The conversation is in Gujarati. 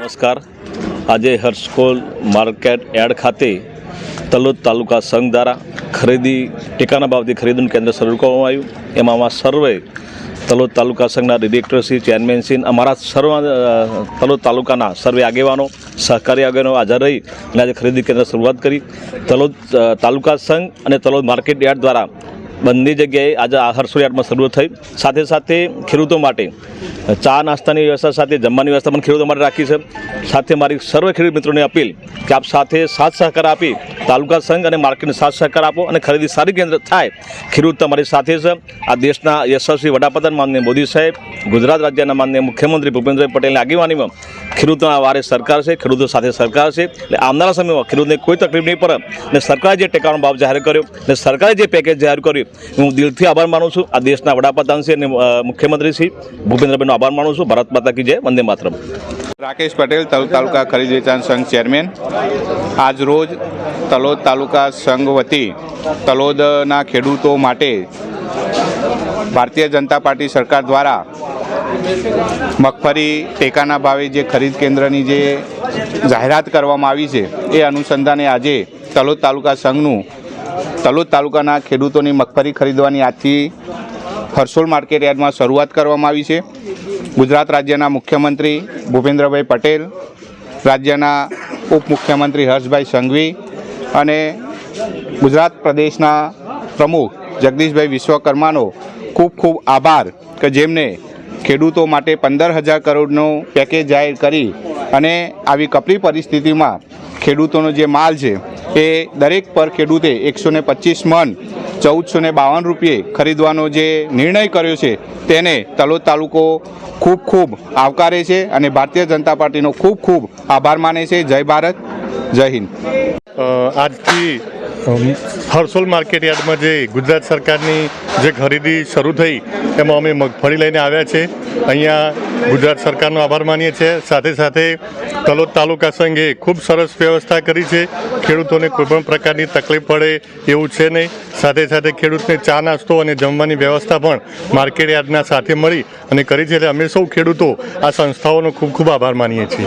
નમસ્કાર આજે હર્ષકોલ માર્કેટ એડ ખાતે તલોદ તાલુકા સંઘ દ્વારા ખરીદી, ટેકાના ભાવથી ખરીદીનું કેન્દ્ર શરૂ કરવામાં આવ્યું. એમાં સર્વે તલોદ તાલુકા સંઘના ડિરેક્ટરશ્રી ચેરમેનશ્રી અમારા સર્વ તલોદ તાલુકાના સર્વે આગેવાનો, સહકારી આગેવાનો હાજર રહી અને આજે ખરીદી કેન્દ્ર શરૂઆત કરી. તલોદ તાલુકા સંઘ અને તલોદ માર્કેટ યાર્ડ દ્વારા બંને જગ્યાએ આજે હર્ષોલ શરૂ થઈ. સાથે સાથે ખેડૂતો માટે ચા નાસ્તાની વ્યવસ્થા સાથે જમવાની વ્યવસ્થા પણ ખેડૂતો માટે રાખી છે. સાથે મારી સર્વ ખેડૂત મિત્રોને અપીલ કે આપ સાથે સાથ સહકાર આપી તાલુકા સંઘ અને માર્કેટને સાથ સહકાર આપો અને ખરીદી સારી કેન્દ્ર થાય. ખેડૂત તમારી સાથે છે. આ દેશના યશસ્વી વડાપ્રધાન માનનીય મોદી સાહેબ ગુજરાત રાજ્યના માનનીય મુખ્યમંત્રી ભૂપેન્દ્રભાઈ પટેલની આગેવાનીમાં ખેડૂતોના વારે સરકાર છે, ખેડૂતો સાથે સરકાર છે. એટલે આવનારા સમયમાં ખેડૂતને કોઈ તકલીફ નહીં પડે. અને સરકારે જે ટેકાનો ભાવ જાહેર કર્યો અને સરકારે જે પેકેજ જાહેર કર્યું, હું દિલથી આભાર માનું છું. આ દેશના વડાપ્રધાન છે અને મુખ્યમંત્રી શ્રી ભૂપેન્દ્રભાઈનો આભાર માનું છું. ભારત માતા કી જય, વંદે માતરમ. રાકેશ પટેલ તલોદ તાલુકા ખરીદ વેચાણ સંઘ ચેરમેન. આજ રોજ તલોદ તાલુકા સંઘ વતી તલોદના ખેડૂતો માટે ભારતીય જનતા પાર્ટી સરકાર દ્વારા મગફળી, ટેકાના ભાવે જે ખરીદ કેન્દ્રની જે જાહેરાત કરવામાં આવી છે, એ અનુસંધાને આજે તલોદ તાલુકા સંઘનું, તલોદ તાલુકાના ખેડૂતોની મગફળી ખરીદવાની આજથી હર્સોલ માર્કેટ યાર્ડમાં શરૂઆત કરવામાં આવી છે. ગુજરાત રાજ્યના મુખ્યમંત્રી ભૂપેન્દ્રભાઈ પટેલ, રાજ્યના ઉપમુખ્યમંત્રી હર્ષભાઈ સંઘવી અને ગુજરાત પ્રદેશના પ્રમુખ જગદીશભાઈ વિશ્વકર્માનો ખૂબ ખૂબ આભાર કે જેમને ખેડૂતો માટે પંદર હજાર કરોડનું પેકેજ જાહેર કરી અને આવી કપરી પરિસ્થિતિમાં ખેડૂતોનો જે માલ છે, એ દરેક પર ખેડૂતે એકસો ને પચીસ મન ચૌદસો ને બાવન રૂપિયે ખરીદવાનો જે નિર્ણય કર્યો છે, તેને તલોદ તાલુકો ખૂબ ખૂબ આવકારે છે અને ભારતીય જનતા પાર્ટીનો ખૂબ ખૂબ આભાર માને છે. જય ભારત, જય હિન્દ. આજથી હર્સોલ માર્કેટ યાર્ડમાં જે ગુજરાત સરકારની જે ખરીદી શરૂ થઈ, એમાં અમે મગફળી લઈને આવ્યા છે. અહીંયા ગુજરાત સરકારનો આભાર માનીએ છીએ. સાથે સાથે તલોદ તાલુકા સંઘે ખૂબ સરસ વ્યવસ્થા કરી છે. ખેડૂતોને કોઈપણ પ્રકારની તકલીફ પડે એવું છે નહીં. સાથે સાથે ખેડૂતને ચા નાસ્તો અને જમવાની વ્યવસ્થા પણ માર્કેટ યાર્ડના સાથે મળી અને કરી છે. એટલે અમે સૌ ખેડૂતો આ સંસ્થાઓનો ખૂબ ખૂબ આભાર માનીએ છીએ.